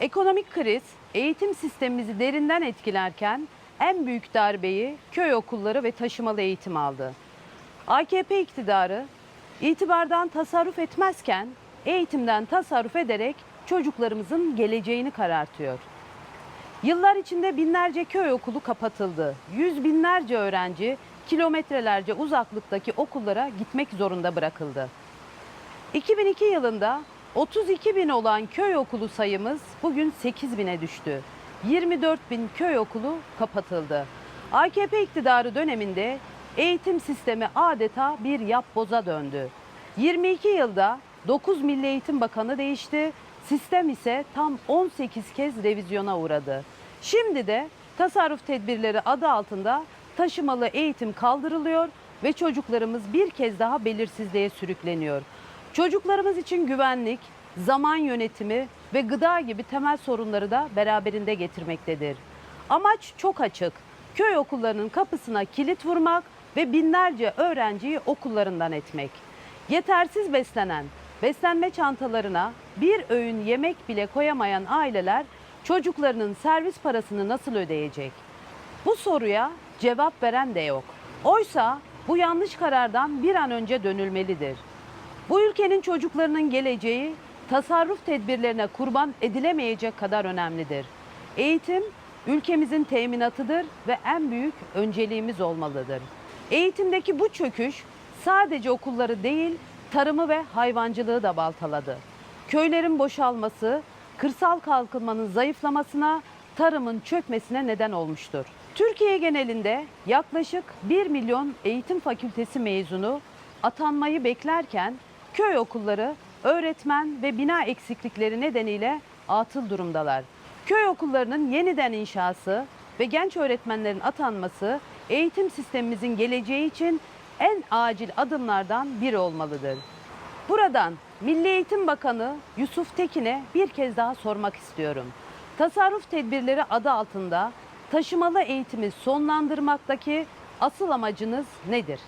Ekonomik kriz eğitim sistemimizi derinden etkilerken en büyük darbeyi köy okulları ve taşımalı eğitim aldı. AKP iktidarı itibardan tasarruf etmezken eğitimden tasarruf ederek çocuklarımızın geleceğini karartıyor. Yıllar içinde binlerce köy okulu kapatıldı. Yüz binlerce öğrenci kilometrelerce uzaklıktaki okullara gitmek zorunda bırakıldı. 2002 yılında 32 bin olan köy okulu sayımız bugün 8 bine düştü. 24 bin köy okulu kapatıldı. AKP iktidarı döneminde eğitim sistemi adeta bir yapboza döndü. 22 yılda 9 Milli Eğitim Bakanı değişti. Sistem ise tam 18 kez revizyona uğradı. Şimdi de tasarruf tedbirleri adı altında taşımalı eğitim kaldırılıyor ve çocuklarımız bir kez daha belirsizliğe sürükleniyor. Çocuklarımız için güvenlik, zaman yönetimi ve gıda gibi temel sorunları da beraberinde getirmektedir. Amaç çok açık. Köy okullarının kapısına kilit vurmak ve binlerce öğrenciyi okullarından etmek. Yetersiz beslenen, beslenme çantalarına bir öğün yemek bile koyamayan aileler çocuklarının servis parasını nasıl ödeyecek? Bu soruya cevap veren de yok. Oysa bu yanlış karardan bir an önce dönülmelidir. Bu ülkenin çocuklarının geleceği tasarruf tedbirlerine kurban edilemeyecek kadar önemlidir. Eğitim ülkemizin teminatıdır ve en büyük önceliğimiz olmalıdır. Eğitimdeki bu çöküş sadece okulları değil, tarımı ve hayvancılığı da baltaladı. Köylerin boşalması, kırsal kalkınmanın zayıflamasına, tarımın çökmesine neden olmuştur. Türkiye genelinde yaklaşık 1 milyon eğitim fakültesi mezunu atanmayı beklerken köy okulları öğretmen ve bina eksiklikleri nedeniyle atıl durumdalar. Köy okullarının yeniden inşası ve genç öğretmenlerin atanması eğitim sistemimizin geleceği için en acil adımlardan biri olmalıdır. Buradan Milli Eğitim Bakanı Yusuf Tekin'e bir kez daha sormak istiyorum. Tasarruf tedbirleri adı altında taşımalı eğitimi sonlandırmaktaki asıl amacınız nedir?